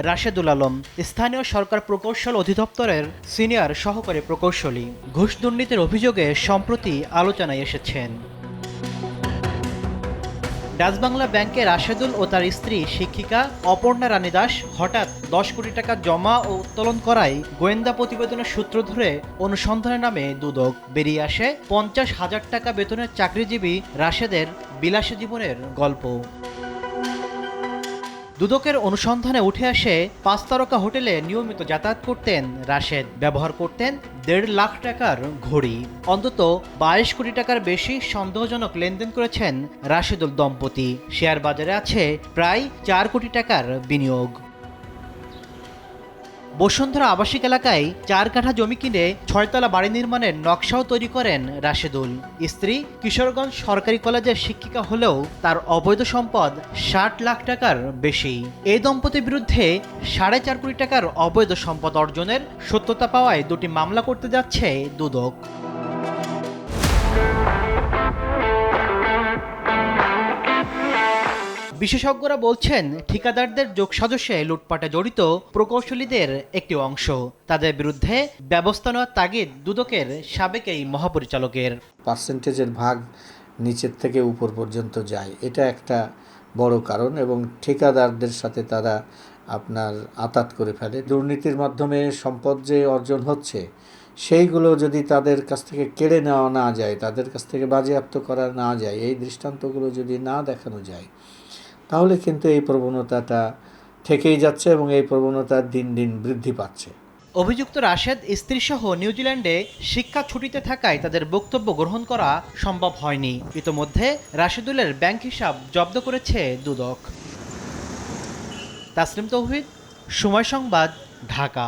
রাশেদুল আলম, স্থানীয় সরকার প্রকৌশল অধিদপ্তরের সিনিয়র সহকারী প্রকৌশলী ঘুষ দুর্নীতির অভিযোগে সম্প্রতি আলোচনায় এসেছেন। ডাচবাংলা ব্যাংকে রাশেদুল ও তার স্ত্রী শিক্ষিকা অপর্ণা রানী দাস হঠাৎ দশ কোটি টাকা জমা ও উত্তোলন করায় গোয়েন্দা প্রতিবেদনের সূত্র ধরে অনুসন্ধানের নামে দুদক। বেরিয়ে আসে পঞ্চাশ হাজার টাকা বেতনের চাকরিজীবী রাশেদের বিলাসী জীবনের গল্প। দুদকের অনুসন্ধানে উঠে আসে পাঁচ তারকা হোটেলে নিয়মিত যাতায়াত করতেন, রাশেদ ব্যবহার করতেন দেড় লাখ টাকার ঘড়ি। অন্তত বাইশ কোটি টাকার বেশি সন্দেহজনক লেনদেন করেছেন রাশেদুল দম্পতি। শেয়ার বাজারে আছে প্রায় চার কোটি টাকার বিনিয়োগ। বসুন্ধরা আবাসিক এলাকায় চার কাঠা জমি কিনে ছয়তলা বাড়ি নির্মাণের নকশাও তৈরি করেন রাশেদুল। স্ত্রী কিশোরগঞ্জ সরকারি কলেজের শিক্ষিকা হলেও তার অবৈধ সম্পদ ষাট লাখ টাকার বেশি। এই দম্পতির বিরুদ্ধে সাড়ে চার কোটি টাকার অবৈধ সম্পদ অর্জনের সত্যতা পাওয়ায় দুটি মামলা করতে যাচ্ছে দুদক। বিশেষজ্ঞরা বলছেন, ঠিকাদারদের যোগ যোগসাজশে লুটপাটে জড়িত প্রকৌশলীদের একটি অংশ। তাদের বিরুদ্ধে ব্যবস্থা নেওয়ার তাগিদ দুদকের সাবেক এই মহাপরিচালকের। পার্সেন্টেজের ভাগ নিচের থেকে উপর পর্যন্ত যায়। এটা একটা বড় কারণ এবং ঠিকাদারদের সাথে তারা আপনার আতাত করে ফেলে। দুর্নীতির মাধ্যমে সম্পদ যে অর্জন হচ্ছে, সেইগুলো যদি তাদের কাছ থেকে কেড়ে নেওয়া না যায়, তাদের কাছ থেকে বাজেয়াপ্ত করা না যায়, এই দৃষ্টান্তগুলো যদি না দেখানো যায় তাহলে কিন্তু এই প্রবণতাটা থেকেই যাচ্ছে এবং এই প্রবণতা দিন দিন বৃদ্ধি পাচ্ছে। অভিযুক্ত রাশেদ স্ত্রীসহ নিউজিল্যান্ডে শিক্ষা ছুটিতে থাকায় তাদের বক্তব্য গ্রহণ করা সম্ভব হয়নি। ইতোমধ্যে রাশেদুলের ব্যাংক হিসাব জব্দ করেছে দুদক। তাসলিম তৌহিদ, সময় সংবাদ, ঢাকা।